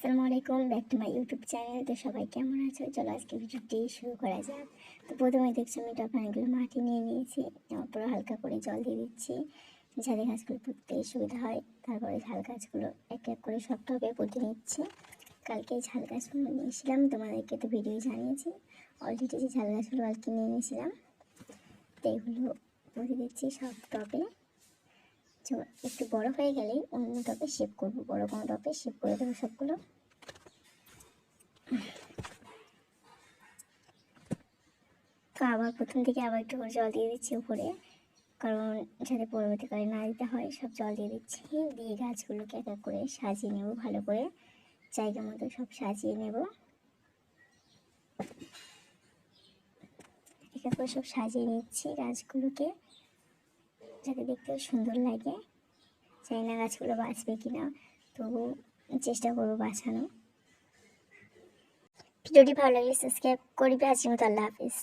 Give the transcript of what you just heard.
আসসালামু আলাইকুম, back to my YouTube channel. তো সবাই কেমন আছো? চলো আজকে ভিডিওটি শুরু করা যাক। তো প্রথমে দেখছ, আমি টপ অনেকগুলো মাটি নিয়ে নিয়েছি। নেওয়ার পর হালকা করে জল দিয়ে দিচ্ছি। যাতে গাছগুলো পুঁততে সুবিধা হয়। তারপরে ঝাল গাছগুলো এক এক করে সব টবে পুঁতে নিচ্ছি। কালকে ঝাল গাছগুলো নিয়েছিলাম, তোমাদেরকে তো ভিডিও জানিয়েছি। অলরেডি যে ঝাল গাছগুলো কালকে নিয়ে নিয়েছিলাম, তো এগুলো পুঁতে দিচ্ছি সব তো একটু বড় হয়ে গেলে অন্য টপে শেপ করব। বড় কোনো টপে শেপ করে দেবো সবগুলো। তো আবার প্রথম থেকে আবার একটু করে জল দিয়ে দিচ্ছি উপরে। কারণ যাতে পরবর্তীকালে না দিতে হয়, সব জল দিয়ে দিচ্ছি। দিয়ে গাছগুলোকে এক এক করে সাজিয়ে নেব ভালো করে। জায়গা মতো সব সাজিয়ে নেব। এক এক করে সব সাজিয়ে নিচ্ছি গাছগুলোকে। যাতে দেখতে সুন্দর লাগে। চাই না গাছগুলো বাঁচবে কি না তবু চেষ্টা করব বাঁচানো ভিডিওটি ভালো লাগলে সাবস্ক্রাইব করবে। আজকের মতো আল্লাহ হাফিজ।